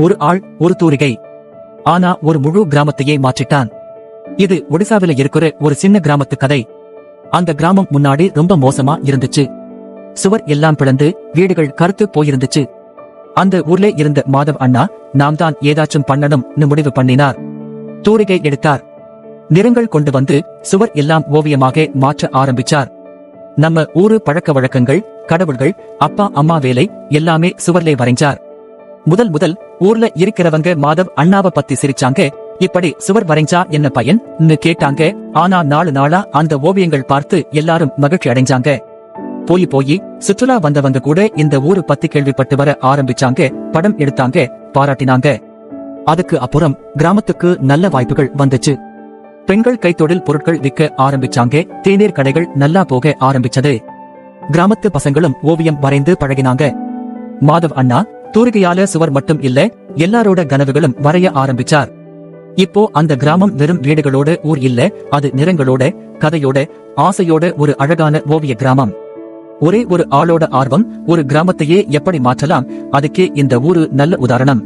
ஒரு ஆள் ஒரு தூரிகை. ஆனா ஒரு முழு கிராமத்தையே மாற்றிட்டான். இது ஒடிசாவில இருக்கிற ஒரு சின்ன கிராமத்து கதை. அந்த கிராமம் முன்னாடி ரொம்ப மோசமா இருந்துச்சு. சுவர் எல்லாம் பிளந்து வீடுகள் கருத்து போயிருந்துச்சு. அந்த ஊர்ல இருந்த மாதவ் அண்ணா நாம் தான் ஏதாச்சும் பண்ணணும்னு முடிவு பண்ணினார். தூரிகை எடுத்தார். நிறங்கள் கொண்டு வந்து சுவர் எல்லாம் ஓவியமாக மாற்ற ஆரம்பிச்சார். நம்ம ஊரு பழக்க வழக்கங்கள் கடவுள்கள் அப்பா அம்மா வேலை எல்லாமே சுவர்லே வரைஞ்சார். முதல் முதல் ஊர்ல இருக்கிறவங்க மாதவ் அண்ணாவை பத்தி சிரிச்சாங்க. இப்படி சுவர் வரைஞ்சா என்ன பயன்? கேட்டாங்க. ஆனா நாலு நாளா அந்த ஓவியங்கள் பார்த்து எல்லாரும் மகிழ்ச்சி அடைஞ்சாங்க. போய் போய் சுற்றுலா வந்தவங்க கூட இந்த ஊரு பத்தி கேள்விப்பட்டு வர ஆரம்பிச்சாங்க. படம் எடுத்தாங்க பாராட்டினாங்க. அதுக்கு அப்புறம் கிராமத்துக்கு நல்ல வாய்ப்புகள் வந்துச்சு. பெண்கள் கைத்தொழில் பொருட்கள் விற்க ஆரம்பிச்சாங்க. தேநீர் கடைகள் நல்லா போக ஆரம்பிச்சது. கிராமத்து பசங்களும் ஓவியம் வரைந்து பழகினாங்க. மாதவ் அண்ணா தூரிகையால சுவர் மட்டும் இல்ல எல்லாரோட கனவுகளும் வரைய ஆரம்பிச்சார். இப்போ அந்த கிராமம் வெறும் வீடுகளோட ஊர் இல்ல அது நிறங்களோட கதையோட ஆசையோட ஒரு அழகான ஓவிய கிராமம். ஒரே ஒரு ஆளோட ஆர்வம் ஒரு கிராமத்தையே எப்படி மாற்றலாம் அதுக்கே இந்த ஊரு நல்ல உதாரணம்.